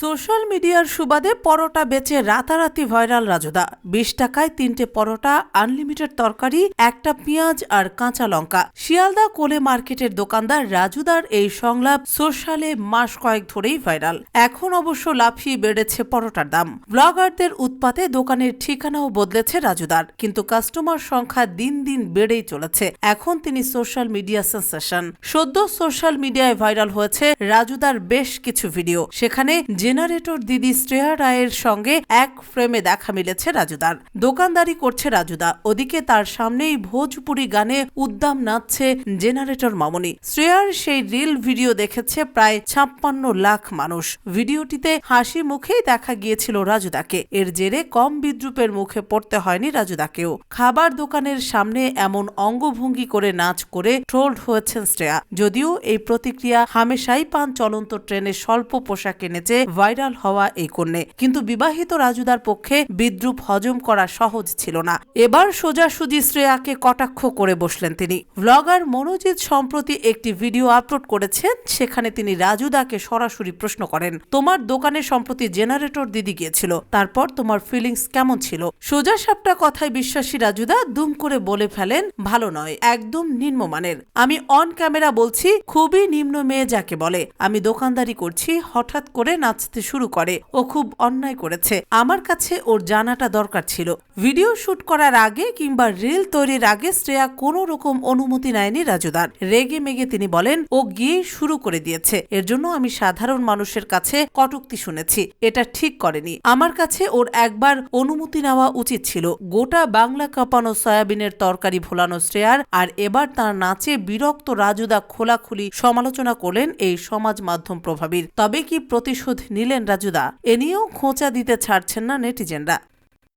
Social মিডিয়ার সুবাদে পরোটা বেচে রাতারাতি ভাইরাল রাজুদা। বিশ টাকায় তিনটে পরোটা, আনলিমিটেড তরকারি, একটা পেঁয়াজ আর কাঁচা লঙ্কা। শিয়ালদা কোলে মার্কেটের দোকানদার রাজুদার এই সংলাপ সোশ্যালে মাস কয়েক ধরেই ভাইরাল। এখন অবশ্য লাফিয়ে বেড়েছে পরোটার দাম। ব্লগারদের উৎপাতে দোকানের ঠিকানাও বদলেছে রাজুদার, কিন্তু কাস্টমার সংখ্যা দিন দিন বেড়েই চলেছে। এখন তিনি সোশ্যাল মিডিয়া সেন্সেশন। সদ্য সোশ্যাল মিডিয়ায় ভাইরাল হয়েছে রাজুদার বেশ কিছু ভিডিও। সেখানে জেনারেটর দিদি শ্রেয়া রায়ের সঙ্গে এক ফ্রেমে দেখা মিলেছে রাজুদার। দোকানদারি করছে রাজুদা। ওদিকে তার সামনেই ভোজপুরি গানে উদ্দাম নাচছে জেনারেটর মামনি। শ্রেয়ার সেই রিল ভিডিও দেখেছে প্রায় ছাপ্পান্ন লাখ মানুষ। ভিডিওটিতে হাসি মুখেই দেখা গিয়েছিল রাজুদাকে। এর জেরে কম বিদ্রুপের মুখে পড়তে হয়নি রাজুদাকেও। খাবার দোকানের সামনে এমন অঙ্গভঙ্গি করে নাচ করে ট্রোলড হয়েছেন শ্রেয়া। যদিও এই প্রতিক্রিয়া হামেশাই পান চলন্ত ট্রেনে স্বল্প পোশাক এনেছে ভাইরাল হওয়া এই কন্যে। কিন্তু বিবাহিত রাজুদার পক্ষে বিদ্রুপ হজম করা সহজ ছিল না। এবার সোজাসুজি শ্রেয়াকে কটাক্ষ করে বসলেন তিনি। ভ্লগার মনোজিৎ সম্প্রতি একটি ভিডিও আপলোড করেছেন, সেখানে তিনি রাজুদাকে সরাসরি প্রশ্ন করেন, তোমার দোকানে সম্প্রতি জেনারেটর দিদি গিয়েছিল, তারপর তোমার ফিলিংস কেমন ছিল? সোজা সাপটা কথায় বিশ্বাসী রাজুদা দুম করে বলে ফেলেন, ভালো নয়, একদম নিম্নমানের। আমি অন ক্যামেরা বলছি, খুবই নিম্ন মেয়ে যাকে বলে। আমি দোকানদারি করছি, হঠাৎ করে নাচতে শুরু করে। ও খুব অন্যায় করেছে। আমার কাছে ওর জানাটা দরকার ছিল। ভিডিও শুট করার আগে কিংবা রিল তৈরির আগে শ্রেয়া কোনো রকম অনুমতি নেয়নি রাজুদার। রেগে মেগে তিনি বলেন, ও গিয়ে শুরু করে দিয়েছে। এর জন্য আমি সাধারণ মানুষের কাছে কটুক্তি শুনেছি। এটা ঠিক করেনি। আমার কাছে ওর একবার অনুমতি নেওয়া উচিত ছিল। গোটা বাংলা কাঁপানো সয়াবিনের তরকারি ভোলানো শ্রেয়ার আর এবার তার নাচে বিরক্ত রাজুদা খোলাখুলি সমালোচনা করলেন এই সমাজ মাধ্যম প্রভাবীর। তবে কি প্রতিশোধ নিলেন রাজুদা। এ নিয়েও খোঁচা দিতে ছাড়ছেন না নেটিজেনরা।